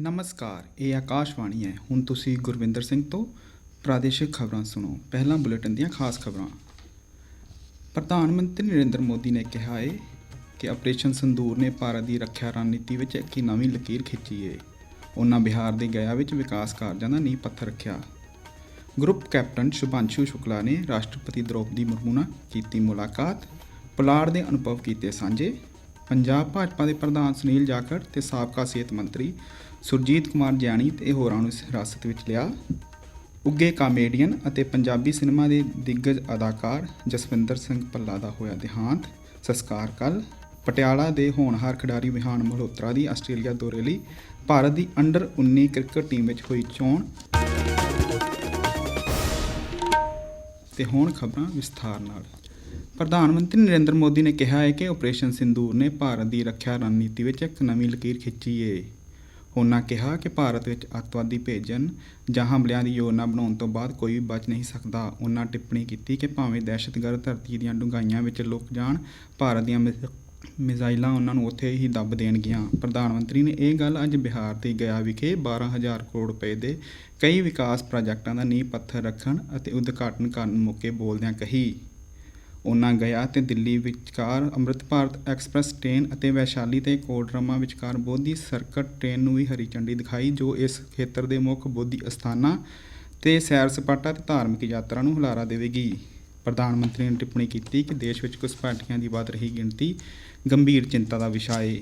ਨਮਸਕਾਰ, ਇਹ ਆਕਾਸ਼ਵਾਣੀ ਹੈ। ਹੁਣ ਤੁਸੀਂ ਗੁਰਵਿੰਦਰ ਸਿੰਘ ਤੋਂ ਪ੍ਰਾਦੇਸ਼ਿਕ ਖਬਰਾਂ ਸੁਣੋ। ਪਹਿਲਾਂ ਬੁਲੇਟਿਨ ਦੀਆਂ ਖਾਸ ਖਬਰਾਂ। ਪ੍ਰਧਾਨ ਮੰਤਰੀ ਨਰਿੰਦਰ ਮੋਦੀ ਨੇ ਕਿਹਾ ਹੈ ਕਿ ਆਪਰੇਸ਼ਨ ਸੰਦੂਰ ਨੇ ਭਾਰਤ ਦੀ ਰੱਖਿਆ ਰਣਨੀਤੀ ਵਿੱਚ ਇੱਕ ਨਵੀਂ ਲਕੀਰ ਖਿੱਚੀ ਹੈ ਉਹਨਾਂ ਬਿਹਾਰ ਦੇ ਗਿਆ ਵਿੱਚ ਵਿਕਾਸ ਕਾਰਜਾਂ ਦਾ ਨੀਂਹ ਪੱਥਰ ਰੱਖਿਆ। ਗਰੁੱਪ ਕੈਪਟਨ ਸ਼ੁਭਾਂਸ਼ੂ ਸ਼ੁਕਲਾ ਨੇ ਰਾਸ਼ਟਰਪਤੀ ਦ੍ਰੋਪਦੀ ਮੁਰਮੂ ਨਾਲ ਕੀਤੀ ਮੁਲਾਕਾਤ। ਪੁਲਾੜ ਦੇ ਅਨੁਭਵ ਕੀਤੇ ਸਾਂਝੇ। ਪੰਜਾਬ ਭਾਜਪਾ ਦੇ ਪ੍ਰਧਾਨ ਸੁਨੀਲ ਜਾਖੜ ਤੇ ਸਾਬਕਾ ਸਿਹਤ ਮੰਤਰੀ ਸੁਰਜੀਤ ਕੁਮਾਰ ਜਿਆਣੀ ਤੇ ਹੋਰਾਂ ਨੂੰ ਹਿਰਾਸਤ ਵਿੱਚ ਲਿਆ। ਉੱਗੇ ਕਾਮੇਡੀਅਨ ਅਤੇ ਪੰਜਾਬੀ ਸਿਨੇਮਾ ਦੇ ਦਿੱਗਜ ਅਦਾਕਾਰ ਜਸਵਿੰਦਰ ਸਿੰਘ ਭੱਲਾ ਦਾ ਹੋਇਆ ਦੇਹਾਂਤ। ਸੰਸਕਾਰ ਕੱਲ ਪਟਿਆਲਾ ਦੇ ਹੋਣਹਾਰ ਖਿਡਾਰੀ ਵਿਹਾਨ ਮਲਹੋਤਰਾ ਦੀ ਆਸਟ੍ਰੇਲੀਆ ਦੌਰੇ ਲਈ ਭਾਰਤ ਦੀ ਅੰਡਰ 19 ਕ੍ਰਿਕਟ ਟੀਮ ਵਿੱਚ ਹੋਈ ਚੋਣ। ਤੇ ਹੁਣ ਖਬਰਾਂ ਵਿਸਥਾਰ ਨਾਲ। ਪ੍ਰਧਾਨ ਮੰਤਰੀ ਨਰਿੰਦਰ ਮੋਦੀ ਨੇ ਕਿਹਾ ਹੈ ਕਿ ਆਪਰੇਸ਼ਨ ਸਿੰਦੂਰ ਨੇ ਭਾਰਤ ਦੀ ਰੱਖਿਆ ਰਣਨੀਤੀ ਵਿੱਚ ਇੱਕ ਨਵੀਂ ਲਕੀਰ ਖਿੱਚੀ ਏ। ਉਹਨਾਂ ਕਿਹਾ ਕਿ ਭਾਰਤ ਵਿੱਚ ਅੱਤਵਾਦੀ ਭੇਜਣ ਜਾਂ ਹਮਲਿਆਂ ਦੀ ਯੋਜਨਾ ਬਣਾਉਣ ਤੋਂ ਬਾਅਦ ਕੋਈ ਵੀ ਬਚ ਨਹੀਂ ਸਕਦਾ। ਉਹਨਾਂ ਟਿੱਪਣੀ ਕੀਤੀ ਕਿ ਭਾਵੇਂ ਦਹਿਸ਼ਤਗਰਦ ਧਰਤੀ ਦੀਆਂ ਡੂੰਘਾਈਆਂ ਵਿੱਚ ਲੁਕ ਜਾਣ, ਭਾਰਤ ਦੀਆਂ ਮਿਸ- ਮਿਜ਼ਾਈਲਾਂ ਉਹਨਾਂ ਨੂੰ ਉੱਥੇ ਹੀ ਦੱਬ ਦੇਣਗੀਆਂ। ਪ੍ਰਧਾਨ ਮੰਤਰੀ ਨੇ ਇਹ ਗੱਲ ਅੱਜ ਬਿਹਾਰ 'ਤੇ ਗਿਆ ਵਿਖੇ 12000 ਕਰੋੜ ਰੁਪਏ ਦੇ ਕਈ ਵਿਕਾਸ ਪ੍ਰੋਜੈਕਟਾਂ ਦਾ ਨੀਂਹ ਪੱਥਰ ਰੱਖਣ ਅਤੇ ਉਦਘਾਟਨ ਕਰਨ ਮੌਕੇ ਬੋਲਦਿਆਂ ਕਹੀ। ਉਹਨਾਂ ਗਿਆ ਅਤੇ ਦਿੱਲੀ ਵਿਚਕਾਰ ਅੰਮ੍ਰਿਤ ਭਾਰਤ ਐਕਸਪ੍ਰੈਸ ਟ੍ਰੇਨ ਅਤੇ ਵੈਸ਼ਾਲੀ ਤੇ ਕੋਡਰਮਾ ਵਿਚਕਾਰ ਬੋਧੀ ਸਰਕਟ ਟ੍ਰੇਨ ਨੂੰ ਵੀ ਹਰੀ ਝੰਡੀ ਦਿਖਾਈ, ਜੋ ਇਸ ਖੇਤਰ ਦੇ ਮੁੱਖ ਬੋਧੀ ਅਸਥਾਨਾਂ ਤੇ ਸੈਰ ਸਪਾਟਾ ਤੇ ਧਾਰਮਿਕ ਯਾਤਰਾ ਨੂੰ ਹੁਲਾਰਾ ਦੇਵੇਗੀ। ਪ੍ਰਧਾਨ ਮੰਤਰੀ ਨੇ ਟਿੱਪਣੀ ਕੀਤੀ ਕਿ ਦੇਸ਼ ਵਿੱਚ ਘੁਸਪੈਠੀਆਂ ਦੀ ਵੱਧ ਰਹੀ ਗਿਣਤੀ ਗੰਭੀਰ ਚਿੰਤਾ ਦਾ ਵਿਸ਼ਾ ਹੈ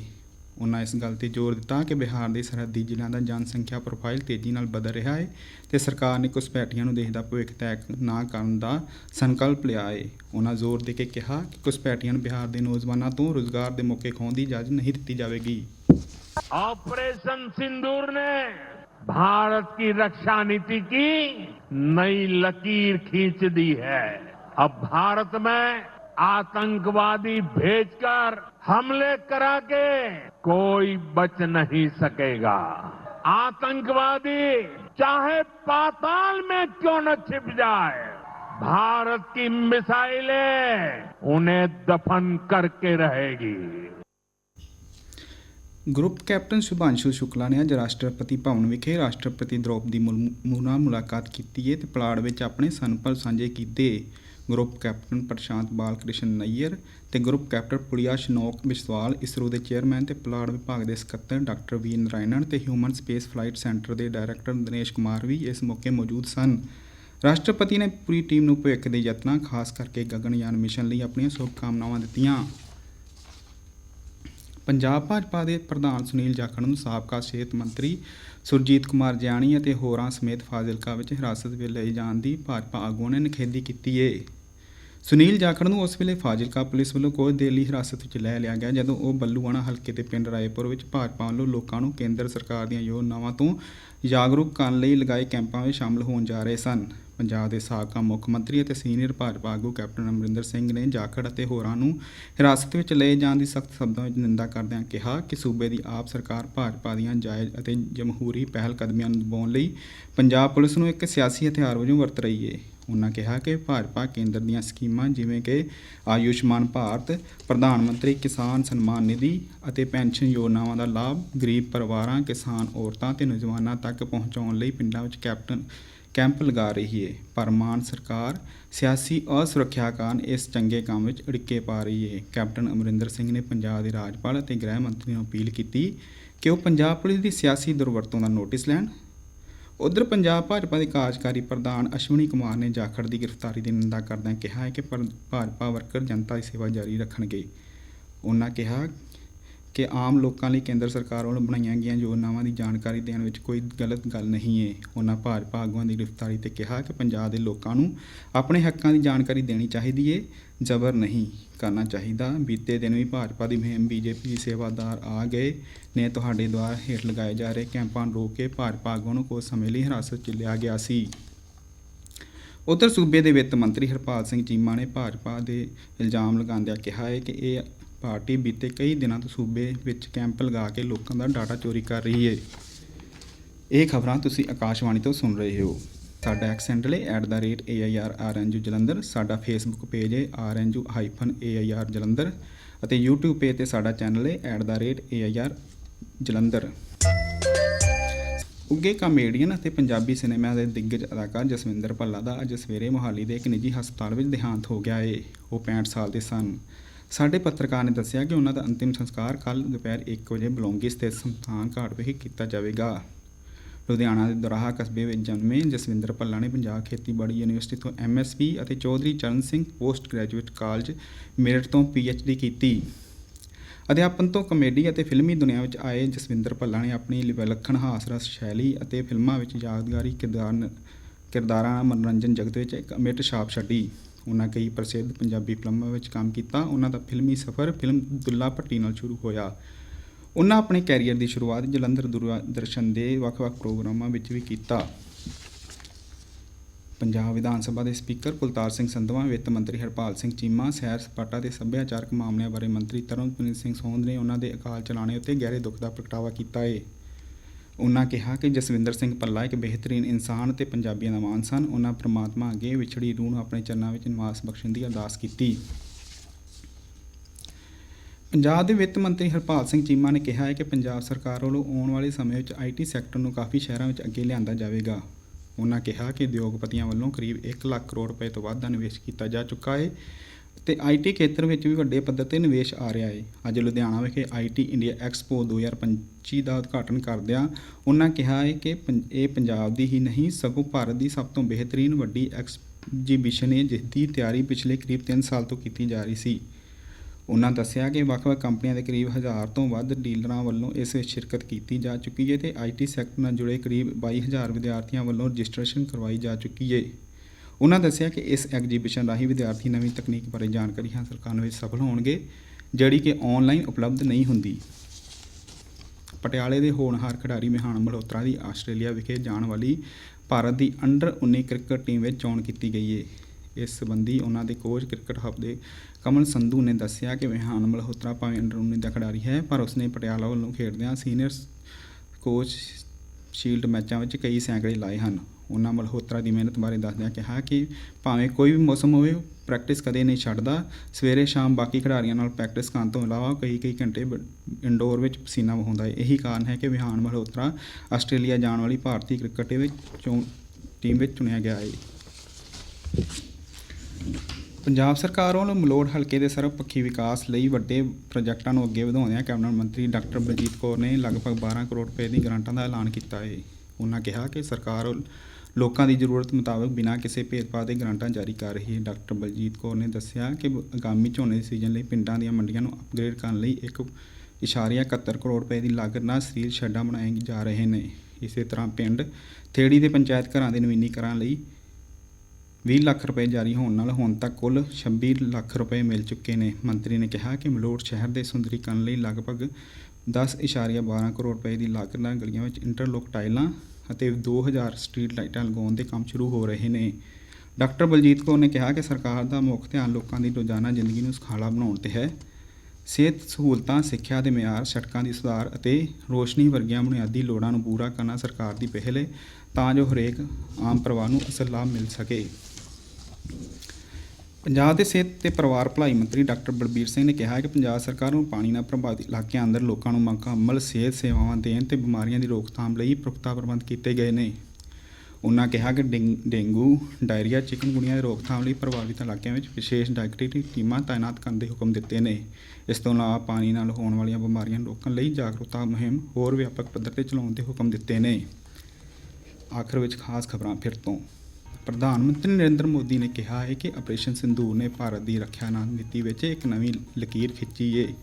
ਉਹਨਾਂ ਇਸ ਗੱਲ ਤੇ ਜ਼ੋਰ ਦਿੱਤਾ ਕਿ ਬਿਹਾਰ ਦੇ ਸਰਹੱਦੀ ਜ਼ਿਲ੍ਹਿਆਂ ਦਾ ਜਨਸੰਖਿਆ ਪ੍ਰੋਫਾਈਲ ਤੇਜ਼ੀ ਨਾਲ ਬਦਲ ਰਿਹਾ ਹੈ ਤੇ ਸਰਕਾਰ ਨੇ ਘੁਸਪੈਠੀਆਂ ਨੂੰ ਦੇਸ਼ ਦਾ ਭਵਿੱਖ ਤੈਅ ਨਾ ਕਰਨ ਦਾ ਸੰਕਲਪ ਲਿਆ ਹੈ ਉਹਨਾਂ ਜ਼ੋਰ ਦੇ ਕੇ ਕਿਹਾ ਕਿ ਘੁਸਪੈਠੀਆਂ ਨੂੰ ਬਿਹਾਰ ਦੇ ਨੌਜਵਾਨਾਂ ਤੋਂ ਰੋਜ਼ਗਾਰ ਦੇ ਮੌਕੇ ਖੋਹਣ ਦੀ ਇਜਾਜ਼ਤ ਨਹੀਂ ਦਿੱਤੀ ਜਾਵੇਗੀ ऑपरेशन सिंदूर ने भारत की रक्षा नीति की नई लकीर खींच दी है अब भारत में आतंकवादी भेजकर हमले करा के कोई बच नहीं सकेगा आतंकवादी चाहे पाताल में क्यों न छिप जाए भारत की मिसाइलें उन्हें दफन करके रहेगी ਗਰੁੱਪ ਕੈਪਟਨ ਸੁਭਾਂਸ਼ੂ ਸ਼ੁਕਲਾ ਨੇ ਅੱਜ ਰਾਸ਼ਟਰਪਤੀ ਭਵਨ ਵਿਖੇ ਰਾਸ਼ਟਰਪਤੀ ਦ੍ਰੋਪਦੀ ਮੁਰਮੂ ਨਾਲ ਮੁਲਾਕਾਤ ਕੀਤੀ ਹੈ ਤੇ ਪਲਾੜ ਵਿੱਚ ਆਪਣੇ ਸੰਪਲ ਸਾਂਝੇ ਕੀਤੇ ਗਰੁੱਪ ਕੈਪਟਨ ਪ੍ਰਸ਼ਾਂਤ ਬਾਲਕ੍ਰਿਸ਼ਨ ਨਈਅਰ ਤੇ ਗਰੁੱਪ ਕੈਪਟਨ ਪੁੜੀਆ ਸ਼ਨੋਕ ਵਿਸ਼ਵਾਲ ਇਸਰੋ ਦੇ ਚੇਅਰਮੈਨ ਤੇ ਪਲਾੜ ਵਿਭਾਗ ਦੇ ਸਕੱਤਰ ਡਾਕਟਰ ਵੀ ਨਰਾਇਣਨ ਤੇ ਹਿਊਮਨ ਸਪੇਸ ਫਲਾਈਟ ਸੈਂਟਰ ਦੇ ਡਾਇਰੈਕਟਰ ਦਿਨੇਸ਼ ਕੁਮਾਰ ਵੀ ਇਸ ਮੌਕੇ ਮੌਜੂਦ ਸਨ। ਰਾਸ਼ਟਰਪਤੀ ਨੇ ਪੂਰੀ ਟੀਮ ਨੂੰ ਭਵਿੱਖ ਦੇ ਯਤਨਾਂ, ਖਾਸ ਕਰਕੇ ਗਗਨਯਾਨ ਮਿਸ਼ਨ ਲਈ ਆਪਣੀਆਂ ਸ਼ੁਭਕਾਮਨਾਵਾਂ ਦਿੱਤੀਆਂ। ਪੰਜਾਬ ਭਾਜਪਾ ਦੇ ਪ੍ਰਧਾਨ ਸੁਨੀਲ ਜਾਖੜ ਨੂੰ ਸਾਬਕਾ ਸਿਹਤ ਮੰਤਰੀ ਸੁਰਜੀਤ ਕੁਮਾਰ ਜਿਆਣੀ ਅਤੇ ਹੋਰਾਂ ਸਮੇਤ ਫਾਜ਼ਿਲਕਾ ਵਿੱਚ ਹਿਰਾਸਤ ਵਿੱਚ ਲਏ ਜਾਣ ਦੀ ਭਾਜਪਾ ਆਗੂਆਂ ਨੇ ਨਿਖੇਧੀ ਕੀਤੀ ਏ। ਸੁਨੀਲ ਜਾਖੜ ਨੂੰ ਉਸ ਵੇਲੇ ਫਾਜ਼ਿਲਕਾ ਪੁਲਿਸ ਵੱਲੋਂ ਕੁਝ ਦੇਰ ਲਈ ਹਿਰਾਸਤ ਵਿੱਚ ਲੈ ਲਿਆ ਗਿਆ ਜਦੋਂ ਉਹ ਬੱਲੂਆਣਾ ਹਲਕੇ ਦੇ ਪਿੰਡ ਰਾਏਪੁਰ ਵਿੱਚ ਭਾਜਪਾ ਵੱਲੋਂ ਲੋਕਾਂ ਨੂੰ ਕੇਂਦਰ ਸਰਕਾਰ ਦੀਆਂ ਯੋਜਨਾਵਾਂ ਤੋਂ ਜਾਗਰੂਕ ਕਰਨ ਲਈ ਲਗਾਏ ਕੈਂਪਾਂ ਵਿੱਚ ਸ਼ਾਮਲ ਹੋਣ ਜਾ ਰਹੇ ਸਨ। ਪੰਜਾਬ ਦੇ ਸਾਬਕਾ ਮੁੱਖ ਮੰਤਰੀ ਅਤੇ ਸੀਨੀਅਰ ਭਾਜਪਾ ਆਗੂ ਕੈਪਟਨ ਅਮਰਿੰਦਰ ਸਿੰਘ ਨੇ ਜਾਖੜ ਅਤੇ ਹੋਰਾਂ ਨੂੰ ਹਿਰਾਸਤ ਵਿੱਚ ਲਏ ਜਾਣ ਦੀ ਸਖਤ ਸ਼ਬਦਾਂ ਵਿੱਚ ਨਿੰਦਾ ਕਰਦਿਆਂ ਕਿਹਾ ਕਿ ਸੂਬੇ ਦੀ ਆਪ ਸਰਕਾਰ ਭਾਜਪਾ ਦੀਆਂ ਜਾਇਜ਼ ਅਤੇ ਜਮਹੂਰੀ ਪਹਿਲ ਕਦਮੀਆਂ ਨੂੰ ਦਬਾਉਣ ਲਈ ਪੰਜਾਬ ਪੁਲਿਸ ਨੂੰ ਇੱਕ ਸਿਆਸੀ ਹਥਿਆਰ ਵਜੋਂ ਵਰਤ ਰਹੀ ਹੈ ਉਹਨਾਂ ਕਿਹਾ ਕਿ ਭਾਜਪਾ ਕੇਂਦਰ ਦੀਆਂ ਸਕੀਮਾਂ ਜਿਵੇਂ ਕਿ ਆਯੁਸ਼ਮਾਨ ਭਾਰਤ, ਪ੍ਰਧਾਨ ਮੰਤਰੀ ਕਿਸਾਨ ਸਨਮਾਨ ਨਿਧੀ ਅਤੇ ਪੈਨਸ਼ਨ ਯੋਜਨਾਵਾਂ ਦਾ ਲਾਭ ਗਰੀਬ ਪਰਿਵਾਰਾਂ, ਕਿਸਾਨ ਔਰਤਾਂ ਤੇ ਨੌਜਵਾਨਾਂ ਤੱਕ ਪਹੁੰਚਾਉਣ ਲਈ ਪਿੰਡਾਂ ਵਿੱਚ ਕੈਪਟਨ ਕੈਂਪ ਲਗਾ ਰਹੀ ਹੈ ਪਰ ਮਾਨ ਸਰਕਾਰ ਸਿਆਸੀ ਅਸੁਰੱਖਿਆ ਕਾਰਨ ਇਸ ਚੰਗੇ ਕੰਮ ਵਿੱਚ ਅੜਿੱਕੇ ਪਾ ਰਹੀ ਹੈ ਕੈਪਟਨ ਅਮਰਿੰਦਰ ਸਿੰਘ ਨੇ ਪੰਜਾਬ ਦੇ ਰਾਜਪਾਲ ਅਤੇ ਗ੍ਰਹਿ ਮੰਤਰੀ ਨੂੰ ਅਪੀਲ ਕੀਤੀ ਕਿ ਉਹ ਪੰਜਾਬ ਪੁਲਿਸ ਦੀ ਸਿਆਸੀ ਦੁਰਵਰਤੋਂ ਦਾ ਨੋਟਿਸ ਲੈਣ ਉਧਰ ਪੰਜਾਬ ਭਾਜਪਾ ਦੇ ਕਾਰਜਕਾਰੀ ਪ੍ਰਧਾਨ ਅਸ਼ਵਨੀ ਕੁਮਾਰ ਨੇ ਜਾਖੜ ਦੀ ਗ੍ਰਿਫਤਾਰੀ ਦੀ ਨਿੰਦਾ ਕਰਦਿਆਂ ਕਿਹਾ ਹੈ ਕਿ ਪਰ- ਭਾਜਪਾ ਵਰਕਰ ਜਨਤਾ ਦੀ ਸੇਵਾ ਜਾਰੀ ਰੱਖਣਗੇ। ਉਹਨਾਂ ਕਿਹਾ ਕਿ ਆਮ ਲੋਕਾਂ ਲਈ ਕੇਂਦਰ ਸਰਕਾਰ ਵੱਲੋਂ ਬਣਾਈਆਂ ਗਈਆਂ ਯੋਜਨਾਵਾਂ ਦੀ ਜਾਣਕਾਰੀ ਦੇਣ ਵਿੱਚ ਕੋਈ ਗਲਤ ਗੱਲ ਨਹੀਂ ਹੈ ਉਹਨਾਂ ਭਾਜਪਾ ਆਗੂਆਂ ਦੀ ਗ੍ਰਿਫਤਾਰੀ ਤੇ ਕਿਹਾ ਕਿ ਪੰਜਾਬ ਦੇ ਲੋਕਾਂ ਨੂੰ ਆਪਣੇ ਹੱਕਾਂ ਦੀ ਜਾਣਕਾਰੀ ਦੇਣੀ ਚਾਹੀਦੀ ਹੈ ਜ਼ਬਰ ਨਹੀਂ ਕਰਨਾ ਚਾਹੀਦਾ। ਬੀਤੇ ਦਿਨ ਵੀ ਭਾਜਪਾ ਦੀ ਮੁਹਿੰਮ ਬੀਜੇਪੀ ਦੇ ਸੇਵਾਦਾਰ ਆ ਗਏ ਨੇ। ਤੁਹਾਡੇ ਦੁਆਰਾ ਹੇਠ ਲਗਾਏ ਜਾ ਰਹੇ ਕੈਂਪਾਂ ਨੂੰ ਰੋਕ ਕੇ ਭਾਜਪਾ ਆਗੂਆਂ ਨੂੰ ਕੁਝ ਸਮੇਂ ਲਈ ਹਿਰਾਸਤ 'ਚ ਲਿਆ ਗਿਆ ਸੀ। ਉਧਰ ਸੂਬੇ ਦੇ ਵਿੱਤ ਮੰਤਰੀ ਹਰਪਾਲ ਸਿੰਘ ਚੀਮਾ ਨੇ ਭਾਜਪਾ ਦੇ ਇਲਜ਼ਾਮ ਲਗਾਉਂਦਿਆਂ ਕਿਹਾ ਹੈ ਕਿ ਇਹ ਪਾਰਟੀ ਬੀਤੇ ਕਈ ਦਿਨਾਂ ਤੋਂ ਸੂਬੇ ਵਿੱਚ ਕੈਂਪ ਲਗਾ ਕੇ ਲੋਕਾਂ ਦਾ ਡਾਟਾ ਚੋਰੀ ਕਰ ਰਹੀ ਹੈ ਇਹ ਖਬਰਾਂ ਤੁਸੀਂ ਆਕਾਸ਼ਵਾਣੀ ਤੋਂ ਸੁਣ ਰਹੇ ਹੋ। ਸਾਡਾ ਐਕਸ ਹੈਂਡਲ ਹੈ @airrnu ਜਲੰਧਰ, ਸਾਡਾ ਫੇਸਬੁੱਕ ਪੇਜ ਹੈ rnu-air ਜਲੰਧਰ ਅਤੇ YouTube ਪੇਜ ਤੇ ਸਾਡਾ ਚੈਨਲ ਹੈ @air ਜਲੰਧਰ। ਉੱਗੇ ਕਾਮੇਡੀਅਨ ਅਤੇ ਪੰਜਾਬੀ ਸਿਨੇਮਾ ਦੇ ਦਿੱਗਜ ਅਦਾਕਾਰ ਜਸਵਿੰਦਰ ਭੱਲਾ ਦਾ ਅੱਜ ਸਵੇਰੇ ਮੋਹਾਲੀ ਦੇ ਇੱਕ ਨਿੱਜੀ ਹਸਪਤਾਲ ਵਿੱਚ ਦੇਹਾਂਤ ਹੋ ਗਿਆ ਏ। ਉਹ 65 ਸਾਲ ਦੇ ਸਨ। ਸਾਡੇ ਪੱਤਰਕਾਰ ਨੇ ਦੱਸਿਆ ਕਿ ਉਹਨਾਂ ਦਾ ਅੰਤਿਮ ਸੰਸਕਾਰ ਕੱਲ ਦੁਪਹਿਰ 1 ਵਜੇ ਬਲੌਂਗੀ ਸਥਿਤ ਸਮਤਾਨ ਘਾਟ ਵਿਖੇ ਕੀਤਾ ਜਾਵੇਗਾ। ਲੁਧਿਆਣਾ ਦੇ ਦੁਰਾਹਾ ਕਸਬੇ ਵਿੱਚ ਜਨਮੇ ਜਸਵਿੰਦਰ ਭੱਲਾ ਨੇ ਪੰਜਾਬ ਖੇਤੀਬਾੜੀ ਯੂਨੀਵਰਸਿਟੀ ਤੋਂ ਐਮਐਸਪੀ ਅਤੇ Chaudhary Charan Singh post graduate college Meerut ਤੋਂ ਪੀਐਚਡੀ ਕੀਤੀ। ਅਧਿਆਪਨ ਤੋਂ ਕਮੇਡੀ ਅਤੇ ਫਿਲਮੀ ਦੁਨੀਆ ਵਿੱਚ ਆਏ ਜਸਵਿੰਦਰ ਭੱਲਾ ਨੇ ਆਪਣੀ ਵਿਲੱਖਣ ਹਾਸਰਸ ਸ਼ੈਲੀ ਅਤੇ ਫਿਲਮਾਂ ਵਿੱਚ ਯਾਦਗਾਰੀ ਕਿਰਦਾਰ ਕਿਰਦਾਰਾਂ ਨਾਲ ਮਨੋਰੰਜਨ ਜਗਤ ਵਿੱਚ ਇੱਕ ਅਮਿੱਟ ਛਾਪ ਛੱਡੀ। ਉਹਨਾਂ ਕਈ ਪ੍ਰਸਿੱਧ ਪੰਜਾਬੀ ਫਿਲਮਾਂ ਵਿੱਚ ਕੰਮ ਕੀਤਾ। ਉਹਨਾਂ ਦਾ ਫਿਲਮੀ ਸਫ਼ਰ ਫਿਲਮ ਦੁੱਲਾ ਭੱਟੀ ਨਾਲ ਸ਼ੁਰੂ ਹੋਇਆ। ਉਹਨਾਂ ਆਪਣੇ ਕੈਰੀਅਰ ਦੀ ਸ਼ੁਰੂਆਤ ਜਲੰਧਰ ਦੂਰਦਰਸ਼ਨ ਦੇ ਵੱਖ-ਵੱਖ ਪ੍ਰੋਗਰਾਮਾਂ ਵਿੱਚ ਵੀ ਕੀਤਾ। ਪੰਜਾਬ ਵਿਧਾਨ ਸਭਾ ਦੇ ਸਪੀਕਰ ਕੁਲਤਾਰ ਸਿੰਘ ਸੰਧਵਾ, ਵਿੱਤ ਮੰਤਰੀ ਹਰਪਾਲ ਸਿੰਘ ਚੀਮਾ, ਸੈਰ ਸਪਾਟਾ ਤੇ ਸੱਭਿਆਚਾਰਕ ਮਾਮਲਿਆਂ ਬਾਰੇ ਮੰਤਰੀ ਤਰਨਪ੍ਰੀਤ ਸਿੰਘ ਸੋਂਦ ਨੇ ਉਹਨਾਂ ਦੇ ਅਕਾਲ ਚਲਾਣੇ ਉੱਤੇ ਗਹਿਰੇ ਦੁੱਖ ਦਾ ਪ੍ਰਗਟਾਵਾ ਕੀਤਾ ਹੈ ਉਹਨਾਂ ਕਿਹਾ ਕਿ ਜਸਵਿੰਦਰ ਸਿੰਘ ਪੱਲਾ ਇੱਕ ਬਿਹਤਰੀਨ ਇਨਸਾਨ ਤੇ ਪੰਜਾਬੀਆਂ ਦਾ ਮਾਣ ਸਨ। ਉਹਨਾਂ ਪ੍ਰਮਾਤਮਾ ਅੱਗੇ ਵਿਛੜੀ ਰੂਹ ਨੂੰ ਆਪਣੇ ਚਰਨਾਂ ਵਿੱਚ ਨਿਵਾਸ ਬਖਸ਼ਣ ਦੀ ਅਰਦਾਸ ਕੀਤੀ। ਪੰਜਾਬ ਦੇ ਵਿੱਤ ਮੰਤਰੀ ਹਰਪਾਲ ਸਿੰਘ ਚੀਮਾ ਨੇ ਕਿਹਾ ਹੈ ਕਿ ਪੰਜਾਬ ਸਰਕਾਰ ਵੱਲੋਂ ਆਉਣ ਵਾਲੇ ਸਮੇਂ ਵਿੱਚ ਆਈਟੀ ਸੈਕਟਰ ਨੂੰ ਕਾਫੀ ਸ਼ਹਿਰਾਂ ਵਿੱਚ ਅੱਗੇ ਲਿਆਂਦਾ ਜਾਵੇਗਾ। ਉਹਨਾਂ ਕਿਹਾ ਕਿ ਉਦਯੋਗਪਤੀਆਂ ਵੱਲੋਂ ਕਰੀਬ 1 ਲੱਖ ਕਰੋੜ ਰੁਪਏ ਤੋਂ ਵੱਧ ਦਾ ਨਿਵੇਸ਼ ਕੀਤਾ ਜਾ ਚੁੱਕਾ ਹੈ। ਤੇ ਆਈਟੀ ਖੇਤਰ ਵਿੱਚ ਵੀ ਵੱਡੇ ਪੱਧਰ ਤੇ ਨਿਵੇਸ਼ ਆ ਰਿਹਾ ਹੈ ਅੱਜ ਲੁਧਿਆਣਾ ਵਿਖੇ ਆਈਟੀ ਇੰਡੀਆ ਐਕਸਪੋ 2025 ਦਾ ਉਦਘਾਟਨ ਕਰਦਿਆਂ ਉਹਨਾਂ ਕਿਹਾ ਹੈ ਕਿ ਪੰ- ਇਹ ਪੰਜਾਬ ਦੀ ਹੀ ਨਹੀਂ, ਸਗੋਂ ਭਾਰਤ ਦੀ ਸਭ ਤੋਂ ਬਿਹਤਰੀਨ ਵੱਡੀ ਐਕਸਜੀਬਿਸ਼ਨ ਹੈ ਜਿਸ ਦੀ ਤਿਆਰੀ ਪਿਛਲੇ ਕਰੀਬ 3 ਸਾਲ ਤੋਂ ਕੀਤੀ ਜਾ ਰਹੀ ਸੀ। ਉਹਨਾਂ ਦੱਸਿਆ ਕਿ ਵੱਖ-ਵੱਖ ਕੰਪਨੀਆਂ ਦੇ ਕਰੀਬ 1000 ਤੋਂ ਵੱਧ ਡੀਲਰਾਂ ਵੱਲੋਂ ਇਸ ਵਿੱਚ ਸ਼ਿਰਕਤ ਕੀਤੀ ਜਾ ਚੁੱਕੀ ਹੈ ਤੇ ਆਈਟੀ ਸੈਕਟਰ ਨਾਲ ਜੁੜੇ ਕਰੀਬ 22000 ਵਿਦਿਆਰਥੀਆਂ ਵੱਲੋਂ ਰਜਿਸਟ੍ਰੇਸ਼ਨ ਕਰਵਾਈ ਜਾ ਚੁੱਕੀ ਹੈ ਉਹਨਾਂ ਦੱਸਿਆ ਕਿ ਇਸ ਐਗਜੀਬਿਸ਼ਨ ਰਾਹੀਂ ਵਿਦਿਆਰਥੀ ਨਵੀਂ ਤਕਨੀਕ ਬਾਰੇ ਜਾਣਕਾਰੀ ਹਾਸਲ ਕਰਨ ਵਿੱਚ ਸਫਲ ਹੋਣਗੇ, ਜਿਹੜੀ ਕਿ ਆਨਲਾਈਨ ਉਪਲਬਧ ਨਹੀਂ ਹੁੰਦੀ। ਪਟਿਆਲੇ ਦੇ ਹੋਣਹਾਰ ਖਿਡਾਰੀ ਮਿਹਾਨ ਮਲਹੋਤਰਾ ਦੀ ਆਸਟ੍ਰੇਲੀਆ ਵਿਖੇ ਜਾਣ ਵਾਲੀ ਭਾਰਤ ਦੀ ਅੰਡਰ 19 ਕ੍ਰਿਕਟ ਟੀਮ ਵਿੱਚ ਚੋਣ ਕੀਤੀ ਗਈ ਹੈ ਇਸ ਸੰਬੰਧੀ ਉਹਨਾਂ ਦੇ ਕੋਚ ਕ੍ਰਿਕਟ ਹੱਬ ਦੇ ਕਮਲ ਸੰਧੂ ਨੇ ਦੱਸਿਆ ਕਿ ਵਿਹਾਨ ਮਲਹੋਤਰਾ ਭਾਵੇਂ ਅੰਡਰ 19 ਦਾ ਖਿਡਾਰੀ ਹੈ, ਪਰ ਉਸਨੇ ਪਟਿਆਲਾ ਵੱਲੋਂ ਖੇਡਦਿਆਂ ਸੀਨੀਅਰ ਕੋਚ ਸ਼ੀਲਡ ਮੈਚਾਂ ਵਿੱਚ ਕਈ ਸੈਂਕੜੇ ਲਾਏ ਹਨ। ਉਹਨਾਂ ਮਲਹੋਤਰਾ ਦੀ ਮਿਹਨਤ ਬਾਰੇ ਦੱਸਦਿਆਂ ਕਿਹਾ ਕਿ ਭਾਵੇਂ ਕੋਈ ਵੀ ਮੌਸਮ ਹੋਵੇ ਪ੍ਰੈਕਟਿਸ ਕਦੇ ਨਹੀਂ ਛੱਡਦਾ। ਸਵੇਰੇ ਸ਼ਾਮ ਬਾਕੀ ਖਿਡਾਰੀਆਂ ਨਾਲ ਪ੍ਰੈਕਟਿਸ ਕਰਨ ਤੋਂ ਇਲਾਵਾ ਕਈ ਕਈ ਘੰਟੇ ਬ- ਇੰਡੋਰ ਵਿੱਚ ਪਸੀਨਾ ਵਹਾਉਂਦਾ ਹੈ। ਇਹੀ ਕਾਰਨ ਹੈ ਕਿ ਵਿਹਾਨ ਮਲਹੋਤਰਾ ਆਸਟ੍ਰੇਲੀਆ ਜਾਣ ਵਾਲੀ ਭਾਰਤੀ ਕ੍ਰਿਕਟ ਟੀਮ ਵਿੱਚ ਟੀਮ ਵਿੱਚ ਚੁਣਿਆ ਗਿਆ ਹੈ। ਪੰਜਾਬ ਸਰਕਾਰ ਵੱਲੋਂ ਮਲੋੜ ਹਲਕੇ ਦੇ ਸਰਬਪੱਖੀ ਵਿਕਾਸ ਲਈ ਵੱਡੇ ਪ੍ਰੋਜੈਕਟਾਂ ਨੂੰ ਅੱਗੇ ਵਧਾਉਂਦਿਆਂ ਕੈਬਨਿਟ ਮੰਤਰੀ ਡਾਕਟਰ ਬਲਜੀਤ ਕੌਰ ਨੇ ਲਗਭਗ 12 ਕਰੋੜ ਰੁਪਏ ਦੀ ਗ੍ਰਾਂਟਾਂ ਦਾ ਐਲਾਨ ਕੀਤਾ ਹੈ। ਉਹਨਾਂ ਕਿਹਾ ਕਿ ਸਰਕਾਰ ਲੋਕਾਂ ਦੀ ਜ਼ਰੂਰਤ ਮੁਤਾਬਕ ਬਿਨਾਂ ਕਿਸੇ ਭੇਦਭਾਵ ਦੇ ਗ੍ਰਾਂਟਾਂ ਜਾਰੀ ਕਰ ਰਹੀ ਹੈ। ਡਾਕਟਰ ਬਲਜੀਤ ਕੌਰ ਨੇ ਦੱਸਿਆ ਕਿ ਆਗਾਮੀ ਝੋਨੇ ਦੇ ਸੀਜ਼ਨ ਲਈ ਪਿੰਡਾਂ ਦੀਆਂ ਮੰਡੀਆਂ ਨੂੰ ਅਪਗ੍ਰੇਡ ਕਰਨ ਲਈ ਇੱਕ ਇਸ਼ਾਰੀਆ 71 ਕਰੋੜ ਰੁਪਏ ਦੀ ਲਾਗਤ ਨਾਲ ਸਟੀਲ ਸ਼ੈੱਡਾਂ ਬਣਾਏ ਜਾ ਰਹੇ ਨੇ। ਇਸੇ ਤਰ੍ਹਾਂ ਪਿੰਡ ਥੇੜੀ ਦੇ ਪੰਚਾਇਤ ਘਰਾਂ ਦੇ ਨਵੀਨੀਕਰਨ ਲਈ 20 ਲੱਖ ਰੁਪਏ ਜਾਰੀ ਹੋਣ ਨਾਲ ਹੁਣ ਤੱਕ ਕੁੱਲ 26 ਲੱਖ ਰੁਪਏ ਮਿਲ ਚੁੱਕੇ ਨੇ। ਮੰਤਰੀ ਨੇ ਕਿਹਾ ਕਿ ਮਲੋਟ ਸ਼ਹਿਰ ਦੇ ਸੁੰਦਰੀਕਰਨ ਲਈ ਲਗਭਗ 10.12 ਕਰੋੜ ਰੁਪਏ ਦੀ ਲਾਗਤ ਨਾਲ ਗਲੀਆਂ ਵਿੱਚ ਇੰਟਰਲੋਕ ਟਾਈਲਾਂ ਅਤੇ 2000 ਸਟਰੀਟ ਲਾਈਟਾਂ ਲਗਾਉਣ ਦੇ ਕੰਮ ਸ਼ੁਰੂ ਹੋ ਰਹੇ ਨੇ। ਡਾਕਟਰ ਬਲਜੀਤ ਕੌਰ ਨੇ ਕਿਹਾ ਕਿ ਸਰਕਾਰ ਦਾ ਮੁੱਖ ਧਿਆਨ ਲੋਕਾਂ ਦੀ ਰੋਜ਼ਾਨਾ ਜ਼ਿੰਦਗੀ ਨੂੰ ਸੁਖਾਲਾ ਬਣਾਉਣ ਤੇ ਹੈ। ਸਿਹਤ ਸਹੂਲਤਾਂ, ਸਿੱਖਿਆ ਦੇ ਮਿਆਰ, ਸੜਕਾਂ ਦੀ ਸੁਧਾਰ ਅਤੇ ਰੋਸ਼ਨੀ ਵਰਗੀਆਂ ਬੁਨਿਆਦੀ ਲੋੜਾਂ ਨੂੰ ਪੂਰਾ ਕਰਨਾ ਸਰਕਾਰ ਦੀ ਪਹਿਲ ਹੈ ਤਾਂ ਜੋ ਹਰੇਕ ਆਮ ਪਰਿਵਾਰ ਨੂੰ ਅਸਲ ਲਾਭ ਮਿਲ ਸਕੇ। ਪੰਜਾਬ ਦੇ ਸਿਹਤ ਤੇ ਪਰਿਵਾਰ ਭਲਾਈ ਮੰਤਰੀ ਡਾਕਟਰ ਬਲਬੀਰ ਸਿੰਘ ਨੇ ਕਿਹਾ ਕਿ ਪੰਜਾਬ ਸਰਕਾਰ ਨੂੰ ਪਾਣੀ ਨਾਲ ਪ੍ਰਭਾਵਿਤ ਇਲਾਕਿਆਂ ਅੰਦਰ ਲੋਕਾਂ ਨੂੰ ਮੁਕੰਮਲ ਸਿਹਤ ਸੇਵਾਵਾਂ ਦੇਣ ਤੇ ਬਿਮਾਰੀਆਂ ਦੀ ਰੋਕਥਾਮ ਲਈ ਪੁਖਤਾ ਪ੍ਰਬੰਧ ਕੀਤੇ ਗਏ ਨੇ। ਉਹਨਾਂ ਕਿਹਾ ਕਿ ਡੇਂਗ- ਡੇਂਗੂ, ਡਾਇਰੀਆ ਚਿਕਨਗੁਨੀਆ ਦੀ ਰੋਕਥਾਮ ਲਈ ਪ੍ਰਭਾਵਿਤ ਇਲਾਕਿਆਂ ਵਿੱਚ ਵਿਸ਼ੇਸ਼ ਡਾਇਰੈਕਟਰੀ ਟੀਮਾਂ ਤਾਇਨਾਤ ਕਰਨ ਦੇ ਹੁਕਮ ਦਿੱਤੇ ਨੇ। ਇਸ ਤੋਂ ਇਲਾਵਾ ਪਾਣੀ ਨਾਲ ਹੋਣ ਵਾਲੀਆਂ ਬਿਮਾਰੀਆਂ ਨੂੰ ਰੋਕਣ ਲਈ ਜਾਗਰੂਕਤਾ ਮੁਹਿੰਮ ਹੋਰ ਵਿਆਪਕ ਪੱਧਰ ਤੇ ਚਲਾਉਣ ਦੇ ਹੁਕਮ ਦਿੱਤੇ ਨੇ। ਆਖਰ ਵਿੱਚ ਖਾਸ ਖਬਰਾਂ ਫਿਰ ਤੋਂ। ਪ੍ਰਧਾਨ ਮੰਤਰੀ ਨਰਿੰਦਰ ਮੋਦੀ ਨੇ ਕਿਹਾ ਹੈ ਕਿ ਆਪਰੇਸ਼ਨ ਸਿੰਧੂ ਨੇ ਭਾਰਤ ਦੀ ਰੱਖਿਆ ਨੀਤੀ ਵਿੱਚ ਇੱਕ ਨਵੀਂ ਲਕੀਰ ਖਿੱਚੀ ਏ।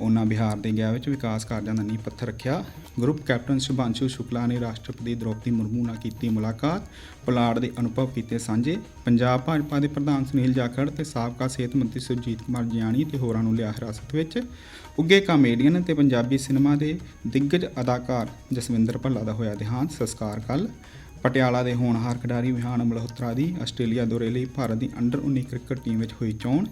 ਉਹਨਾਂ ਬਿਹਾਰ ਦੇ ਗਿਆ ਵਿੱਚ ਵਿਕਾਸ ਕਾਰਜਾਂ ਦਾ ਨੀਂਹ ਪੱਥਰ ਰੱਖਿਆ। ਗਰੁੱਪ ਕੈਪਟਨ ਸ਼ੁਭਾਂਸ਼ੂ ਸ਼ੁਕਲਾ ਨੇ ਰਾਸ਼ਟਰਪਤੀ ਦ੍ਰੋਪਦੀ ਮੁਰਮੂ ਨਾਲ ਕੀਤੀ ਮੁਲਾਕਾਤ। ਪੁਲਾੜ ਦੇ ਅਨੁਭਵ ਕੀਤੇ ਸਾਂਝੇ। ਪੰਜਾਬ ਭਾਜਪਾ ਦੇ ਪ੍ਰਧਾਨ ਸੁਨੀਲ ਜਾਖੜ ਤੇ ਸਾਬਕਾ ਸਿਹਤ ਮੰਤਰੀ ਸੁਰਜੀਤ ਕੁਮਾਰ ਜਿਆਣੀ ਤੇ ਹੋਰਾਂ ਨੂੰ ਲਿਆ ਹਿਰਾਸਤ ਵਿੱਚ। ਉੱਗੇ ਕਾਮੇਡੀਅਨ ਤੇ ਪੰਜਾਬੀ ਸਿਨੇਮਾ ਦੇ ਦਿੱਗਜ ਅਦਾਕਾਰ ਜਸਵਿੰਦਰ ਭੱਲਾ ਦਾ ਹੋਇਆ ਦੇਹਾਂਤ। ਸੰਸਕਾਰ ਕੱਲ ਪਟਿਆਲਾ ਦੇ ਹੋਣਹਾਰ ਖਿਡਾਰੀ ਵਿਹਾਨ ਮਲਹੋਤਰਾ ਦੀ ਆਸਟ੍ਰੇਲੀਆ ਦੌਰੇ ਲਈ ਭਾਰਤ ਦੀ ਅੰਡਰ 19 ਕ੍ਰਿਕਟ ਟੀਮ ਵਿੱਚ ਹੋਈ ਚੋਣ।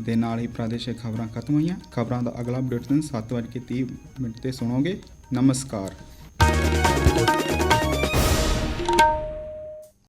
ਦੇ ਨਾਲ ਹੀ ਪ੍ਰਾਦੇਸ਼ਿਕ ਖਬਰਾਂ ਖਤਮ ਹੋਈਆਂ। ਖਬਰਾਂ ਦਾ ਅਗਲਾ ਬੁਲੇਟਿਨ 7:30 ਮਿੰਟ ਤੇ ਸੁਣੋਗੇ। ਨਮਸਕਾਰ।